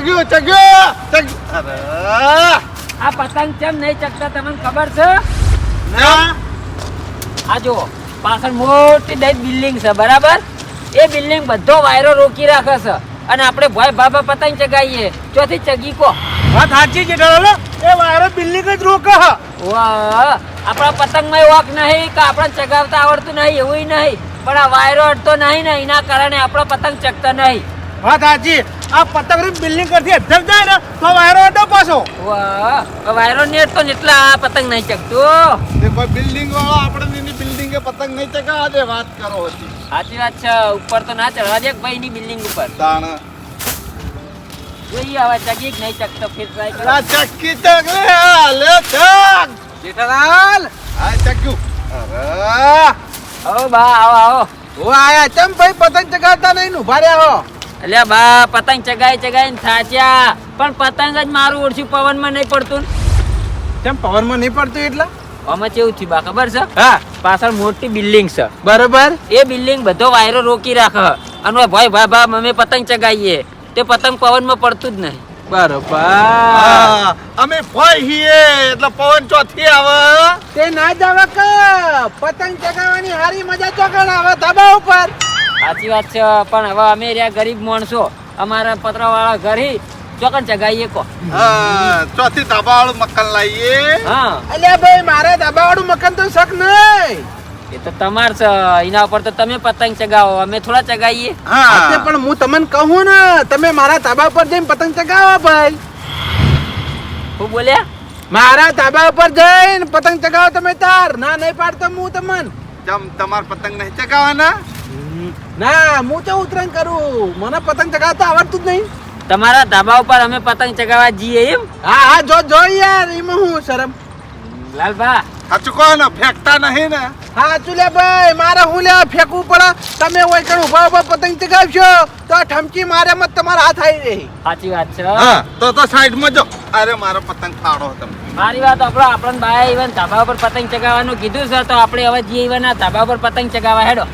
ચગ્યું ચગ્યું આ પતંગ કેમ નહીં ચકતા તમને ખબર છે? ના. આ જો પાછળ મોટી દઈ બિલ્ડિંગ છે બરાબર? એ બિલ્ડિંગ બધો વાયરો રોકી રાખે છે. અને આપણે ભાઈ બાબા પતંગ ચગાવીએ. ચોથી ચગી કો. વાત સાચી છે ડોલો એ વાયરો બિલ્ડિંગ જ રોકે હ વાહ આપણા પતંગમાં વાક નહીં કે આપણે ચગાવતા આવડતું નહીં એવું નહીં. પણ આ વાયરો અડતો નહીં ને એના કારણે આપણો પતંગ ચગતો નહીં. વાત સાચી. આ પતંગ બિલ્ડિંગ કરતી અધર જાય ને તો વાયરો અડો પાછો. વાહ વાયરો ને તો ને એટલે આ પતંગ નહીં ચકતો તે કોઈ બિલ્ડિંગ વાળો આપણે એની બિલ્ડિંગે પતંગ નહીં ચકા આજે વાત કરો હતી સાચી વાત છે ઉપર તો ના ચડવા દે ભાઈ ની બિલ્ડિંગ ઉપર. તાણ. જોઈએ હવે ચગી નહીં ચકતો ફિર ટ્રાય કરો. ચકી ચક્કી ચક લે લે ચક જેઠાલાલ. હા ચક્યું અરે. આવો બા આવો આવો. હું આયા ચમ ભાઈ પતંગ ચગાવતા નહીં નું ભારે હો? અલ્યા બા પતંગ ચગાઈ ચગાઈ થાચ્યા. પણ પતંગ જ મારું ઓળશું પવનમાં નહીં પડતું તેમ પવનમાં નહીં પડતું એટલે? આમાં કેવું થયું બા ખબર છે? હા. પાછળ મોટી બિલ્ડિંગ છે. બરોબર. એ બિલ્ડિંગ બધો વાયરો રોકી રાખે. અને ભાઈ ભાઈ ભાઈ મમ્મી પતંગ ચગાવીએ તે પતંગ પવનમાં પડતું જ નહીં. બરોબર. અમે ફોઈ હીએ એટલે પવન ચોથી આવે. તે ના જાવ કે પતંગ ચગાવવાની હારી મજા ચોકડ આવે ધાબા ઉપર. સાચી વાત છે પણ હવે અમે રહ્યા ગરીબ માણસો. અમારા પતરાવાળા ઘરે. ચોકન ચગાવીએ કો. હા, ચોથી ધાબાવાળું મક્કન લાવીએ હા. અલ્યા ભાઈ મારે ધાબા વાળું મકાન તો શક નહીં. એ તો તમાર છે એના ઉપર તો તમે પતંગ ચગાવો અમે થોડા ચગાવીએ હા. પણ હું તમને કહું ને તમે મારા ધાબા ઉપર જઈને પતંગ ચગાવો ભાઈ. હું બોલ્યા? મારા ધાબા ઉપર જઈને પતંગ ચગાવો તમે તાર. ના નહીં પાડતો હું તમને. જમ તમાર પતંગ નહીં ચગાવવાના ના હું તો ઉતરાણ કરું? મને પતંગ ચગાવતા આવડતું જ નહીં. તમારા ધાબા ઉપર અમે પતંગ ચગાવવા જઈએ એમ? હા હા જો જો યાર એમાં હું શરમ. લાલભા. સાચું કહો ને ફેંકતા નહીં ને. હા ચુલે ભાઈ મારે હું લે ફેંકવું પડે? તમે હોય કણ ઊભા ઊભા પતંગ ચગાવશો તો આ ઠમકી મારે મત તમારા હાથ આવી રહી. સાચી વાત છે. હા તો તો સાઈડમાં જો. અરે મારો પતંગ ફાડો તમે. મારી વાત આપણો આપણને બાય ઇવન ધાબા ઉપર પતંગ ચગાવવાનું કીધું છે તો આપણે હવે જઈએ ઇવન આ ધાબા ઉપર પતંગ ચગાવવા હેડો.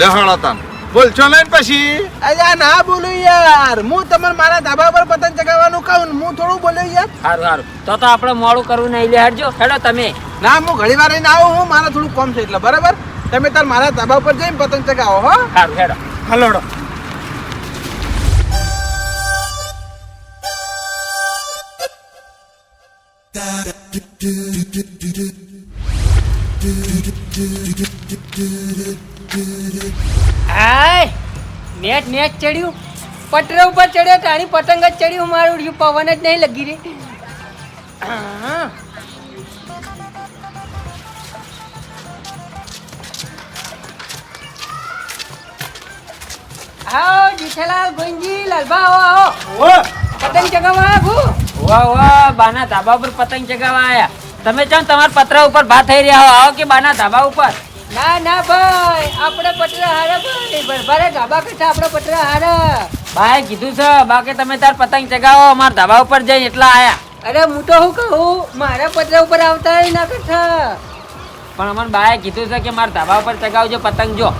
લે હળો તન બોલશો નહીં પછી? અલ્યા ના બોલું યાર. હું તમને મારા ધાબા પર પતંગ ચગાવવાનું કહું હું થોડું બોલું યાર. સારું સારું તો તો આપણે મોડું કરવું નહીં લે હેડજો. હેડો તમે. ના હું ઘણી વાર રહીને આવું હું. મારા થોડું કોમ છે એટલે બરાબર? તમે તાર મારા ધાબા પર જઈને પતંગ ચગાવો હો. સારું હેડો. હલોડો હાય નેટ નેટ ચડ્યું. પટરા ઉપર ચડ્યો તાણી પતંગ જ ચડ્યું. મારું ઉડ્યું પવન જ નહીં લગી રહી. આવો જીઠાલાલ ગોંજી લાલબા આવો આવો. પતંગ ચગાવવા આવો વાહ વાહ બાના ધાબા ઉપર પતંગ ચગાવવા આયા તમે ચાલ તમારા પતરા ઉપર ભા થઈ રહ્યા હો? આવો કે બાના ધાબા ઉપર? ના ના ભાઈ આપણે પટરા હારે ભાઈ. ભરભરે ધાબા કરતા આપણે પટરા હારે. ભાઈ કીધું છે બાકી તમે તાર પતંગ ચગાવો અમારા ધાબા ઉપર જઈને એટલા આયા. અરે હું તો શું કહું? મારા પતરા ઉપર આવતા ના કરતા પણ અમાર બાએ કીધું છે કે મારા ધાબા ઉપર ચગાવજો પતંગ જો.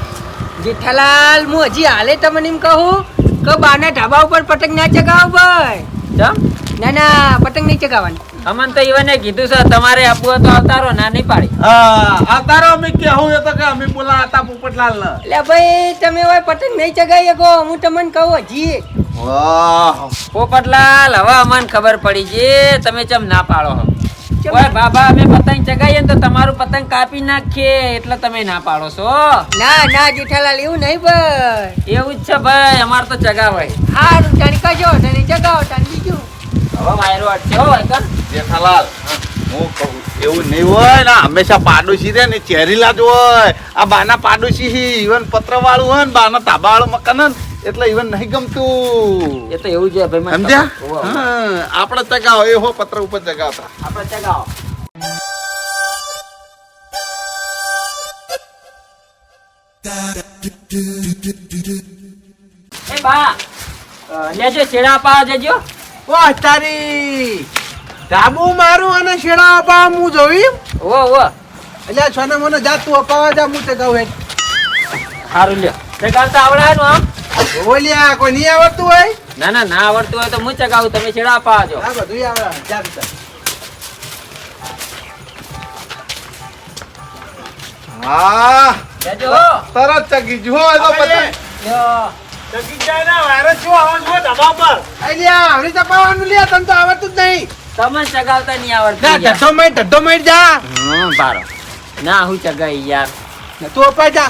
જેઠાલાલ હું હજી હાલે તમને એમ કહું? કે બાના ઢાબા ઉપર પતંગ ના ચગાવો ભાઈ. ના ના પતંગ નહીં ચગાવવાની. અમન તો ઈવને કીધું છે તમારે આપવું તો અવતારો ના નહીં પાડી. હા અવતારો અમે કે હું તો કે અમે બોલા હતા પોપટલાલ ને એટલે ભાઈ તમે હોય પતંગ નહીં ચગાઈ શકો હું તમને કહું હજી વાહ. પોપટલાલ હવે અમને ખબર પડી છે તમે ચમ ના પાડો છો ઓય બાબા અમે પતંગ ચગાવીએ ને તો તમારું પતંગ કાપી નાખીએ એટલે તમે ના પાડો છો. ના ના જેઠાલાલ એવું નહીં ભાઈ. એવું જ છે ભાઈ અમારે તો ચગાવાય હારું તાણી કજો તાણી ચગાવો તાણી બીજું. વાયરો અટશે હો ભાઈ જેઠાલાલ હું કહું એવું નહીં હોય ને હંમેશા પાડોશી રે ને ચેરીલા જ હોય. આ બાના પાડોશી ઈવન પત્ર હોય ને બાના તાબા મકાન એટલે ઈવન નહીં ગમતું. એ તો એવું જ ભાઈ સમજ્યા? ખબર. હોવે, હોવે. હા આપણે ચગાવો એ હો પત્ર ઉપર ચગાવતા. આપણે ચગાવો. એ બા લેજો શેડા પા જજો. વાહ તારી ધાબુ મારું અને શેડા અપાવ હું જોઈ ઓ ઓ. એટલે છોને મને જાતું અપાવા જા હું ચગાવું હેડ. સારું લ્યો. ચગાવતા આવડે નું આમ? ઓલ્યા કોઈ નહીં આવડતું હોય? ના ના ના આવડતું હોય તો હું ચગાવું તમે છેડા પાજો હા બધું આવડે ચાલ. હા. તરત ચગી જો એ તો પતંગ. લ્યો. અલ્યા હમણાં તપાવવાનું લ્યા તને તો આવડતું જ નહીં. તમને ચગાવતા નહીં આવડતું ના યાર. ઢઢો માર જા. હમ, બારો. ના હું ચગાઈ યાર. તું અપાય જા.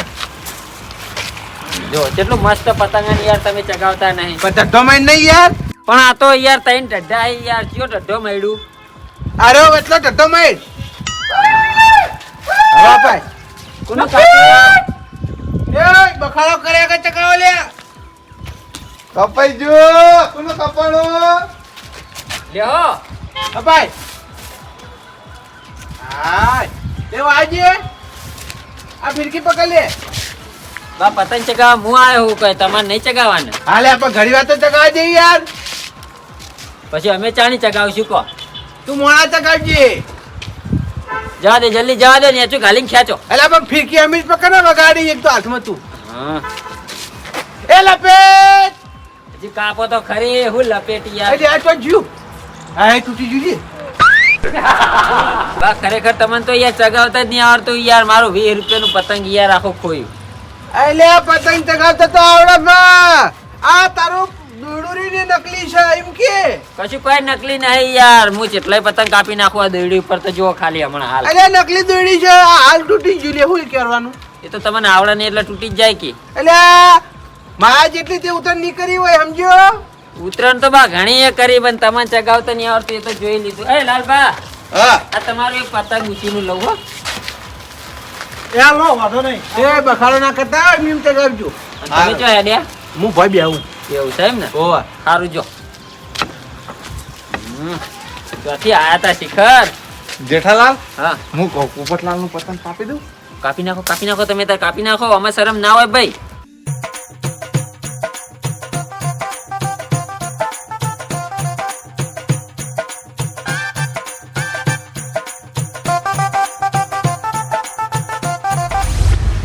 જો કેટલું મસ્ત પતંગ ને યાર તમે ચગાવતા નહીં. પણ ઢઢો માર નહીં યાર. પણ આ તો યાર ઢઢા આઈ યાર. કયો ઢઢો મળ્યું? અરે એટલો ઢઢો માર. હવે અપાય. કોનું કાપ્યું? એ બખાડો કર્યા કે ચગાવ લ્યા? કપાઈ જો કોનો કપાણો? લ્યો કપાઈ હાય તે વાજે. આ ફિરકી પકડ લે. બા પતંગ ચગાવવા હું આવ્યો હું કહે તમારે નહીં ચગાવવાને. હાલે આપણે ઘડી વાત તો ચકાવા જઈએ યાર. પછી અમે ચાણી ચગાવશું કહો. તું મોડા ચગાવજે. જવા દે જલ્દી જવા દે ને તું ઘાલીને ખેંચો. એટલે આપણે ફિરકી અમીર પકડ ને વગાડી એક તો હાથમાં તું. હા. એ લપેટ. હજી કાપો તો ખરી હું લપેટી એટલે આ તો જ્યું આ તૂટી જ્યું બા ખરેખર તમને તો યાર ચગાવતા જ નહીં આવડતું યાર મારું વીસ રૂપિયાનું પતંગ યાર આખો ખોયું. એટલે પતંગ ચગાવતા તો આવડે આ તારું દોડુરી ને નકલી છે એમ કે. કશું કોઈ નકલી નહીં યાર હું જેટલાય પતંગ કાપી નાખું આ દોડી ઉપર તો જુઓ ખાલી હમણાં હાલ. એટલે નકલી દોડી છે હાલ તૂટી જ્યું લે હું કરવાનું? એ તો તમને આવડે નહીં એટલે તૂટી જ જાય કે. એટલે મારા જેટલી તે ઉતરની કરી હોય સમજો ઉત્તરાયણ તો બા ઘણી એ કરી પણ તમે ચગાવતા નહીં આવડતું એ તો જોઈ લીધું. એ લાલબા હા. આ તમારું એક પતંગ ઉછીનું લઉં હો. એ બખાડો ના કરતા એમ ચગાવજો. તમે જો હેડ્યા હું ભાઈ બે આવું. એવું છે એમ ને? ઓવા સારું જો. હમ. ક્યાંથી આયા તા શિખર. જેઠાલાલ હા. હું કહું પોપટલાલનું પતંગ કાપી દઉં? કાપી નાખો કાપી નાખો તમે તાર કાપી નાખો. અમે શરમ ના હોય ભાઈ.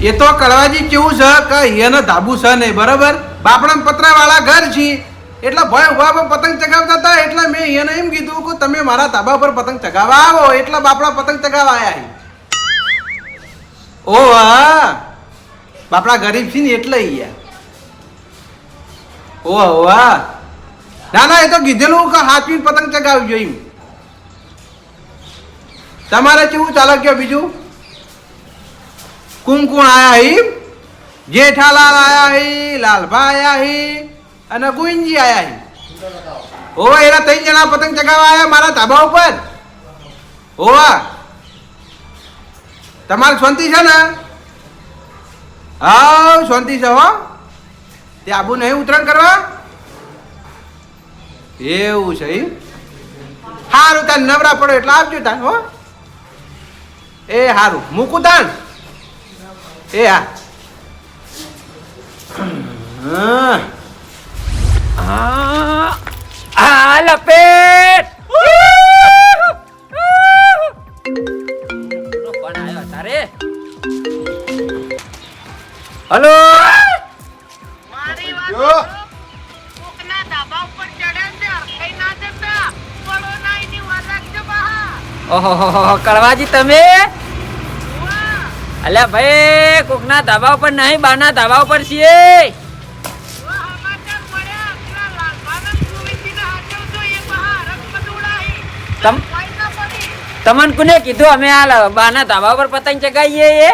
એ તો કડવાજી કેવું છે? કે એને ધાબુ છે નહીં, બરાબર? બાપણા પતરા વાળા ઘર છે. એટલે ભાઈ ઊભા પર પતંગ ચગાવતા હતા, એટલે મેં એને એમ કીધું કે તમે મારા ધાબા પર પતંગ ચગાવવા આવો, એટલે બાપડા પતંગ ચગાવવા આવ્યા. ઓ, હા. બાપડા ગરીબ છે ને એટલે અહીંયા ઓ વાહ ના ના, એ તો કીધેલું કે હાથવી પતંગ ચગાવી જોયું તમારે કેવું ચાલે કયો બીજું? કુણ કુણ આયા હી, જેઠાલાલ આયા હી, લાલભા આયા હી અને ગુંજી આયા હી. ઓ એના ત્રણ જણા પતંગ ચગાવવા આયા મારા ધાબા ઉપર. ઓવા તમારે શાંતિ છે ને? હા, શાંતિ છે હો. તે આબુ નહીં ઉતરણ કરવા? એવું છે એમ સારું તાર નવરા પડો એટલે આવજો તાર, હો. એ સારું મૂકું તાન એ હા હા. આ આ લપેટ. કોણ આવ્યો? હલો? ઓહો કળવાજી તમે. અલ્યા ભાઈ કોકના ધાબા ઉપર નહીં બાના ધાબા ઉપર છીએ. તમન કોને કીધું અમે આ બાના ધાબા ઉપર પતંગ ચગાવીએ એ?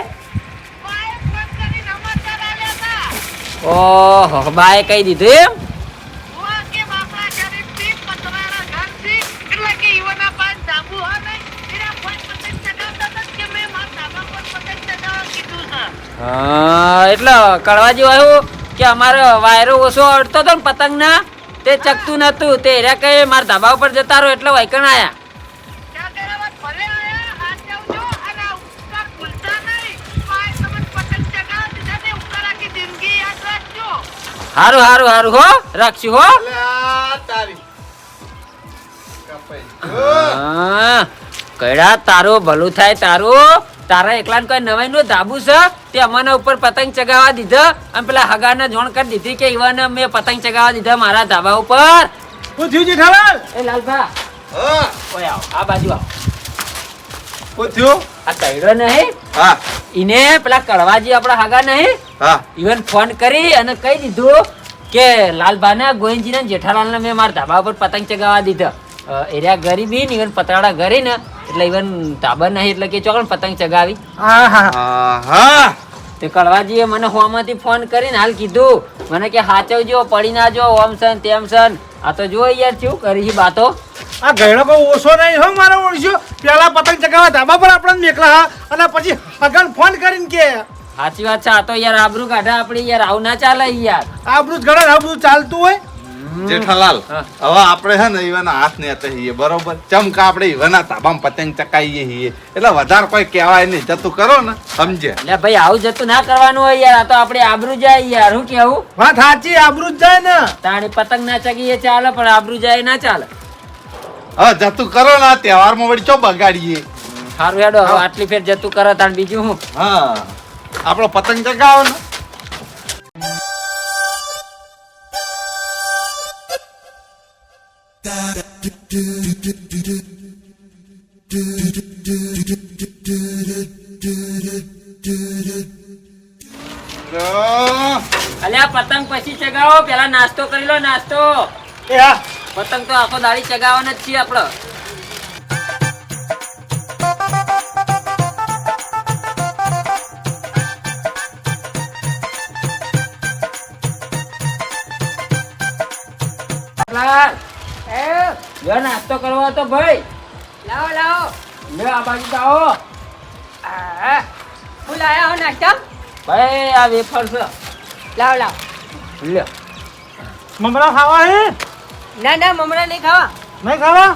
ઓહો બાએ કહી દીધું એમ? હા એટલે જેવું આવ્યું કે અમારો વાયરો ઓછો અડતો હતો ને પતંગના તે ચકતું નતું તે એરા કઈ મારા ધાબા ઉપર જતા રહો એટલે વૈકણ આયા. હારું હારું હારું હો રાખશું હો. અલ્યા તારી કપાઈ. જો હા કડા તારું ભલું થાય તારું? તારા એકલા કોઈ નવાઈ નું ધાબુ છે? તે અમને ઉપર પતંગ ચગાવવા દીધા અને પેલા હગાને જોણ કરી દીધી કે ઈવન મેં પતંગ ચગાવવા દીધા મારા ધાબા ઉપર. શું થયું જેઠાલાલ એ લાલભા. હા. ઓય આવ આ બાજુ આવ. થયું આ તૈડો નહીં? હા. ઈને પેલા કડવાજી આપણા હગા નહીં? હા. ઈવન ફોન કરી અને કહી દીધું કે લાલભાને ગોવિંદજીને ને જેઠાલાલને મેં મારા ધાબા ઉપર પતંગ ચગાવવા દીધા. એરિયા ગરીબી ને ઈવન પતરાડા ઘરે ને એટલે ઈવન ધાબા નહીં એટલે કે ચોકડ પતંગ ચગાવી? હા તે કડવાજીએ મને હોમાંથી ફોન કરીને હાલ કીધું. મને કે હાચવજો પડી ના જો ઓમ સન તેમ સન. આ તો જો યાર શું કરી છે બાતો. આ ગયડો બહુ ઓછો નહીં હો મારો ઓળખ્યો પેલા પતંગ ચગાવવા ધાબા પર આપણને મેકલા હા. અને પછી હગન ફોન કરીને કે. સાચી વાત છે આ તો યાર આબરૂ કાઢા આપણે યાર આવું ના ચાલે યાર. આબરૂ ઘણા આબરૂ ચાલતું હોય. જેઠાલાલ હા. હવે આપણે હે ને ઈવાના હાથ ને હઈએ બરોબર? ચમકા આપણે ઈવાના તાબામાં પતંગ ચકાઈએ હીએ. એટલે વધારે કોઈ કહેવાય નહીં જતું કરો ને સમજે. એટલે ભાઈ આવું જતું ના કરવાનું હોય યાર આ તો આપણે આબરૂ જાય યાર હું કેવું? વાત સાચી આબરૂ જાય ને. તાણી પતંગ ના ચગીએ ચાલે પણ આબરૂ જાય ના ચાલે. હવે જતું કરો ને આ તહેવારમાં વળી ચો બગાડીએ? સારું હેડો હવે આટલી ફેર જતું કરો તાણ બીજું હું હા. આપણો પતંગ ચગાવો ને. અલ્યા પતંગ પછી ચગાવો. પેલા નાસ્તો કરી લો નાસ્તો. પતંગ તો આખો દાડી ચગાવવાનો જ છીએ આપડે. એ લ્યો નાસ્તો કરવો હતો ભાઈ. લાવો લાવો. લ્યો આ બાજુ તો આવો. આ, હું લાયા હો નાસ્તો? ભાઈ આ વેફર છે. લાવો લાવો. લ્યો મમરા ખાવા હે? ના ના મમરા નહીં ખાવા. નહીં ખાવા?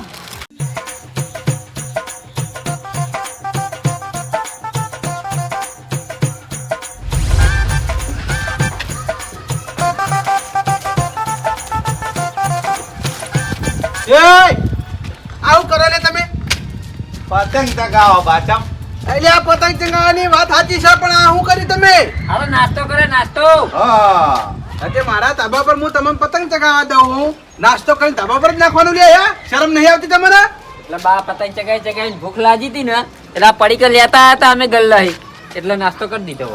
આવું કરો ને તમે. પતંગ ચગાવો બાચમ એટલે આ પતંગ ચગાવવાની વાત સાચી છે પણ આ શું કર્યું તમે? હવે નાસ્તો કરે નાસ્તો. હા. મારા ધાબા પર હું તમને પતંગ ચગાવવા દઉં હું. નાસ્તો કરીને ધાબા પર જ નાખવાનું લે શરમ નહીં આવતી તમને? એટલે બા પતંગ ચગાઈ ચગાઈ ભૂખ લાગી હતી ને એટલે આ પડીકા લેતા હતા અમે ગલ્લાઈ એટલે નાસ્તો કરી દીધો.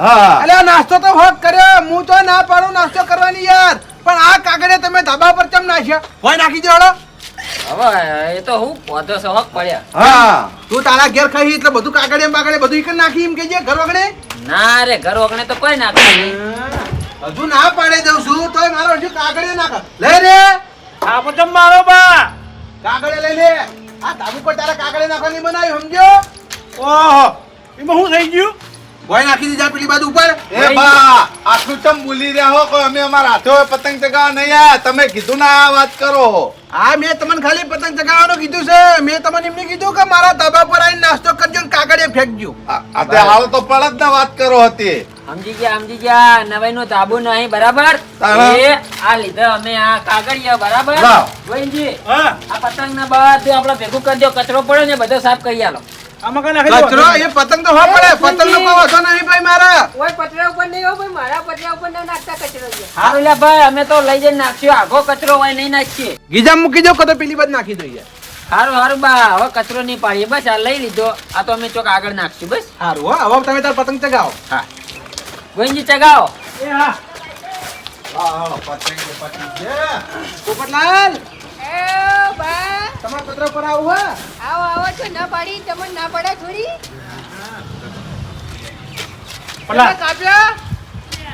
એટલે આ નાસ્તો તો હોક કર્યો. હું તો ના પાડું નાસ્તો કરવાની યાર. પણ આ કાગળે તમે ધાબા પર ચમ નાખ્યા? હોય નાખી દેવાડો હવે એ તો હું પોધો સહક પડ્યા. હા. તું તારા ઘેર ખાઈ એટલે બધું કાગળે બાગળે બધું ઈકન નાખી એમ કે ઘર વગડે ના રે ઘર વગણે તો કોઈ નાખે હજુ ના પાડે દઉં છું તોય મારો હજુ કાગળે નાખ. લે રે. આ પછી મારો બા. કાગળે લઈ લે. આ ધાબુ પર તારા કાગળે નાખવાની બનાવી સમજ્યો? ઓહો. એમાં શું થઈ ગયું? ભોય નાખી દીધા પેલી બાજુ ઉપર. એ બા આટલું ચમ બોલી રહ્યા હો? કોઈ અમે અમારા હાથે પતંગ ચગાવવા નહીં આયા. તમે કીધું ના આ વાત કરો હા મેં તમને ખાલી પતંગ ચગાવવાનું કીધું છે. મેં તમને એમને કીધું કે મારા ધાબા પર આવીને નાસ્તો કરજો ને કાગળે ફેંકજો. આ આ હાલ તો પડત ના વાત કરો હતી. સમજી ગયા સમજી ગયા. નવાઈ નો તાબુ નહીં બરાબર? એ આ લીધે અમે આ કાગળિયા બરાબર. ગોવિંદજી આ પતંગ ના બધું આપડે ભેગું કરજો. કચરો પડે ને બધો સાફ કરી આલો. કચરો એ પતંગ તો હો પડે. પતંગ નો કોઈ વાંધો નહીં ભાઈ મારા. ઓય પતરા ઉપર નહીં હો ભાઈ મારા પતરા ઉપર ના નાખતા કચરો હારું ભાઈ અમે તો લઈ જઈને નાખશું આખો કચરો હોય નહીં નાખીએ. ગીજા મૂકી દો કતો પેલી બાદ નાખી દઈએ. હારું હારું બા હવે કચરો નહીં પાડીએ. બસ આ લઈ લીધો. આ તો અમે ચોક આગળ નાખશું બસ. સારું હો હવે તમે તાર પતંગ ચગાવો. હા. ગોવિંદજી ચગાવો. એ હા. હા, પતંગ તો પોપટલાલ! એ બા તમારા પત્ર પર આવું હા આવો આવો ના પાડી તમને ના પડે થોડી? પલા. કાપ્યા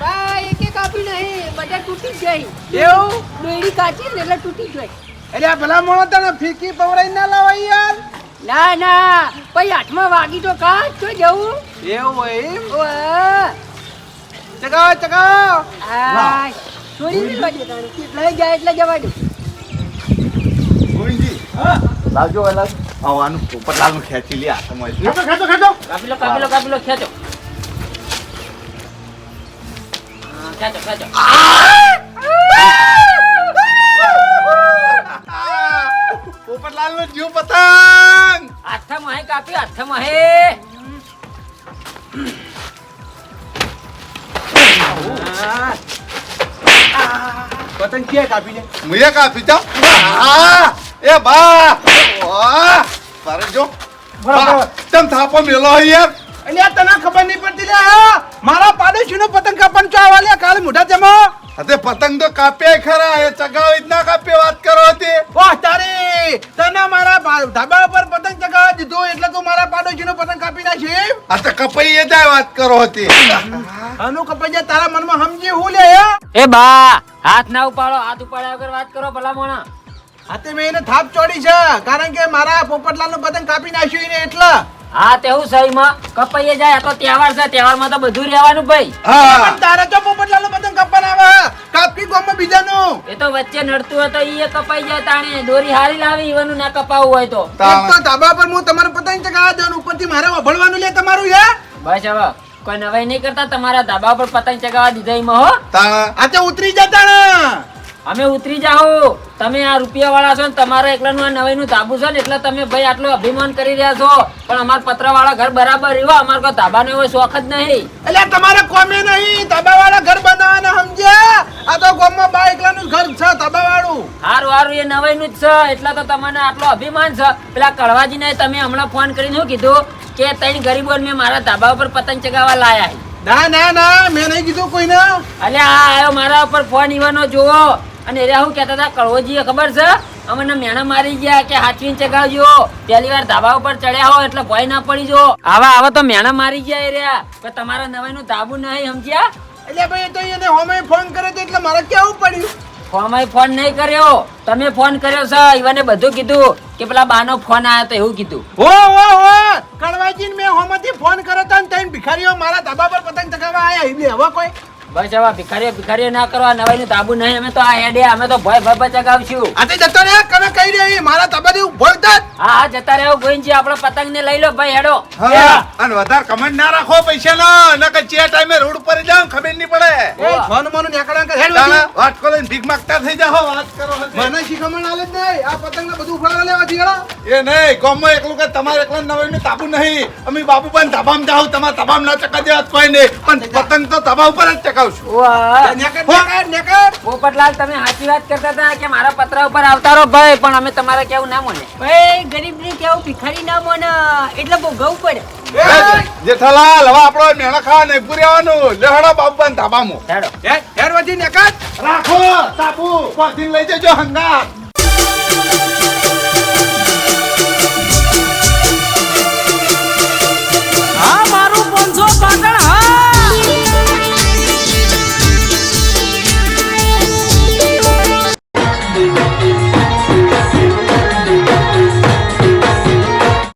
બા એકે કાપી નહીં બધા તૂટી ગઈ એવું? બેડી કાચી ને એટલે તૂટી ગઈ એટલે આ ભલા મોણો તને ફીકી પવરાઈ ના લાવાય યાર? ના ના પછી હાથમાં વાગી તો કાચ તો જવું. એવું હોય એમ. ચગાવો ચગાવો. છોડી દીધો લઈ જાય એટલે જવા દે. ગોવિંદજી. લાવજો. આવવાનું પોપટલાલનું ખેંચી લે હાથમાં ખેંચો ખેંચો ખેંચો કાપી લો કાપી લો કાપી લો ખેંચો. હા, ખેંચો ખેંચો. પોપટલાલનું જીવ પતંગ. હાથમાં હે કાપ્યું હાથમાં હે. પતંગ ક્યાં કાપી છે? મુએ કાપી એ બા વાહ તારે જો. બા, તમ થાપો મેલો યાર. અલ્યા તને ખબર નહીં પડતી લે મારા પાડોશીનો પતંગ કાપવાનું ચા વાલ્યા કાલે મોઢા જમો. અતે પતંગ તો કાપ્યા ખરા એ ચગાવી જ કાપે વાત કરો હતી. વાહ તારી. તને મારા ધાબા ઉપર પતંગ ચગાવ દીધો એટલે તું મારા પાડોશીનો પતંગ કાપી નાખી. આ તો કપાઈ એ જાય વાત કરો હતી. આનું કપાઈ જાય તારા મનમાં સમજી હું લે હે. એ બા હાથ ના ઉપાડો હાથ ઉપાડ્યા વગર વાત કરો ભલા મોણા હાથે મેં એને થાપ ચોડી છે કારણ કે મારા પોપટલાલનું પતંગ કાપી નાખ્યું એને એટલે. હા તેવું સહીમાં કપાઈએ જાય તો તહેવાર છે તહેવારમાં તો બધું રહેવાનું ભાઈ. પણ તારે તો પોપટલાલનું પતંગ કાપવાના આવે કાપકી ગામમાં બીજાનું. એ તો વચ્ચે નડતું હોય તો ઈ કપાઈ જાય તાણે દોરી હારી લાવી ઈવાનું ના કપાવું હોય તો. તો ધાબા પર હું તમારું પતંગ ચગાવા દઉં ઉપરથી મારે વભળવાનું લે તમારું યાર બસ હવે કોઈ નવાઈ નહીં કરતા તમારા ધાબા પર પતંગ ચગાવા દીધા ઈમાં હો. આ તો ઉતરી જતા ને અમે ઉતરી જાઓ. તમે આ રૂપિયા વાળા છો ને તમારા એકલાનું આ નવાઈનું ધાબુ છે ને એટલે તમે ભાઈ આટલું અભિમાન કરી રહ્યા છો. પણ અમાર પત્ર વાળા ઘર બરાબર રહ્યો અમારે કોઈ ધાબાનો એવો શોખ જ નહીં. એટલે તમારે કોમે નહીં. તાબા વાળા ઘર બનાવવાના સમજે આ તો ગામમાં બા એકલાનું ઘર છે તાબા વાળું હારું હારું એ નવાઈનું જ છે. એટલે તો તમને આટલો અભિમાન છે. પેલા કડવાજીને તમે હમણાં ફોન કરીને શું કીધું? કે ત્રણ ગરીબોને મેં મારા ધાબા ઉપર પતંગ ચગાવવા લાયા ના ના ના મેં નહીં કીધું કોઈને. અલ્યા આ આયો મારા ઉપર ફોન ઈવાનો જોવો અને એરા શું કહેતા હતા કડવોજીએ ખબર છે? અમને મેણા મારી ગયા કે હાચવીને ચગાવજો. પહેલી વાર ધાબા ઉપર ચડ્યા હો એટલે ભય ના પડી જો. આવા આવા તો મેણા મારી ગયા રહ્યા. પણ તમારા નવાઈનું ધાબુ નહીં સમજ્યા? એટલે ભાઈ તો એને હોમે ફોન કરે તો એટલે મારે કેવું પડ્યું? ફોમાય ફોન નહીં કર્યો. તમે ફોન કર્યો છે ઈવાને બધું કીધું કે પેલા બાનો ફોન આવ્યો તો એવું કીધું. હો હો હો કડવાજી મેં હોમાંથી ફોન કર્યો તો ત્રણ ભિખારીઓ મારા ધાબા પર પતંગ ચગાવવા આયા. એટલે હવે કોઈ બસ હવે ભિખારીઓ ભિખારીઓ ના કરવા નવાઈનું તાબુ નહીં અમે તો આ હેડે અમે તો ભય ભય ભય આ આતે જતો રે કને કહી રહી મારા ધાબાથી ભોળતા હા હા જતા રહ્યો ગોઈનજી આપણો પતંગ ને લઈ લો ભાઈ હેડો. હા અને વધારે કમેન્ટ ના રાખો પૈસા નો કે જે ટાઈમે રોડ ઉપર જાવ ખબર નહીં પડે. એ. ફોન મોન નીકળ્યા કે હેડ વાત કરો ને ભીખ માંગતા થઈ જાઓ વાત કરો હતી. મને શીખમણ આલે જ નહીં. આ પતંગ ને બધું ઉફાળવા લેવા દીડા એ નહીં ગામમાં એકલું કે તમારે એકલા નવાઈનું તાબુ નહીં. અમે બાપુ પણ તબામ જાવ તમારે તાબામાં ના ચકા દેવા કોઈ નહીં. પણ પતંગ તો તબા ઉપર જ ચકાવશું નેકર નેકર પોપટલાલ તમે સાચી વાત કરતા હતા કે મારા પત્ર ઉપર આવતા રહો ભાઈ પણ અમે તમારે કેવું ના મોને ભાઈ ગરીબને કેવું ભિખારી ના મોને એટલે બહુ ગૌ પડે. જેઠાલાલ હવે આપણો મેણા ખાવા નહીં પૂરી આવવાનું લેહડો બંધ તાબામાં હેડો હેડ વધી નેકર. રાખો તાબુ પગથી લઈ જજો હંગાત.